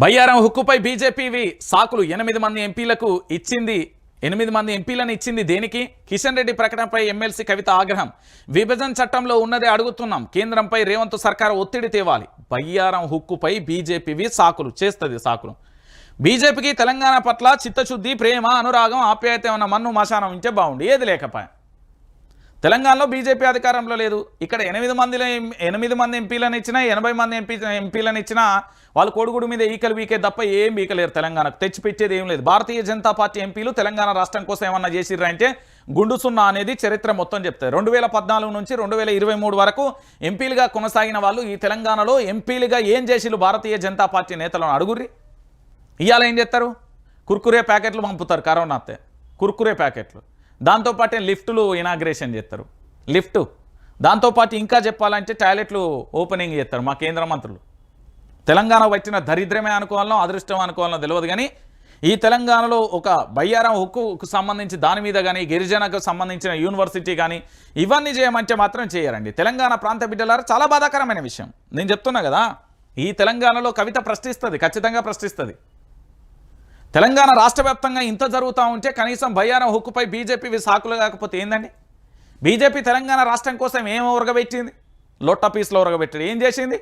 బయ్యారం హుక్కుపై బీజేపీవి సాకులు ఎనిమిది మంది ఎంపీలకు ఇచ్చింది ఎనిమిది మంది ఎంపీలను ఇచ్చింది దేనికి? కిషన్ రెడ్డి ప్రకటనపై ఎమ్మెల్సీ కవిత ఆగ్రహం. విభజన చట్టంలో ఉన్నదే అడుగుతున్నాం. కేంద్రంపై రేవంత్ సర్కార్ ఒత్తిడి తేవాలి. బయ్యారం హుక్కుపై బీజేపీవి సాకులు. చేస్తుంది సాకులు. బీజేపీకి తెలంగాణ పట్ల చిత్తశుద్ధి ప్రేమ అనురాగం ఆప్యాయత ఉన్న మన్ను మశానం ఉంటే బాగుండు. ఏది లేకపోయా తెలంగాణలో బీజేపీ అధికారంలో లేదు. ఇక్కడ ఎనిమిది మందిలో ఎనిమిది మంది ఎంపీలను ఇచ్చినా ఎనభై మంది ఎంపీ ఎంపీలను ఇచ్చినా వాళ్ళు కొడుగుడు మీద ఈకలు వీకే తప్ప ఏం వీకలేరు తెలంగాణకు. తెచ్చిపెట్టేది ఏం లేదు. భారతీయ జనతా పార్టీ ఎంపీలు తెలంగాణ రాష్ట్రం కోసం ఏమన్నా చేసిర్రా అంటే గుండు సున్నా అనేది చరిత్ర మొత్తం చెప్తారు. రెండు వేల పద్నాలుగు నుంచి రెండు వేల ఇరవై మూడు వరకు ఎంపీలుగా కొనసాగిన వాళ్ళు ఈ తెలంగాణలో ఎంపీలుగా ఏం చేసిరు భారతీయ జనతా పార్టీ నేతలను అడుగుర్రి. ఇవాళ ఏం చేస్తారు కుర్కురే ప్యాకెట్లు పంపుతారు కరోనా వస్తే కుర్కురే ప్యాకెట్లు. దాంతోపాటే లిఫ్టులు ఇనాగ్రేషన్ చేస్తారు. లిఫ్ట్. దాంతోపాటు ఇంకా చెప్పాలంటే టాయిలెట్లు ఓపెనింగ్ చేస్తారు మా కేంద్ర మంత్రులు. తెలంగాణ వచ్చిన దరిద్రమే అనుకోవాలనో అదృష్టం అనుకోవాలనో తెలియదు కానీ ఈ తెలంగాణలో ఒక బయ్యారం హుక్కుకు సంబంధించి దాని మీద కానీ గిరిజనకు సంబంధించిన యూనివర్సిటీ కానీ ఇవన్నీ చేయమంటే మాత్రం చేయరండి. తెలంగాణ ప్రాంత బిడ్డలారా చాలా బాధాకరమైన విషయం. నేను చెప్తున్నా కదా ఈ తెలంగాణలో కవిత ప్రశ్నిస్తుంది ఖచ్చితంగా ప్రశ్నిస్తుంది. తెలంగాణ రాష్ట్ర వ్యాప్తంగా ఇంత జరుగుతూ ఉంటే కనీసం భయాన హుక్కుపై బీజేపీ సాకులు కాకపోతే ఏందండి? బీజేపీ తెలంగాణ రాష్ట్రం కోసం ఏం ఉరగబెట్టింది లొట్ట పీస్లో ఉరగబెట్టాడు ఏం చేసింది?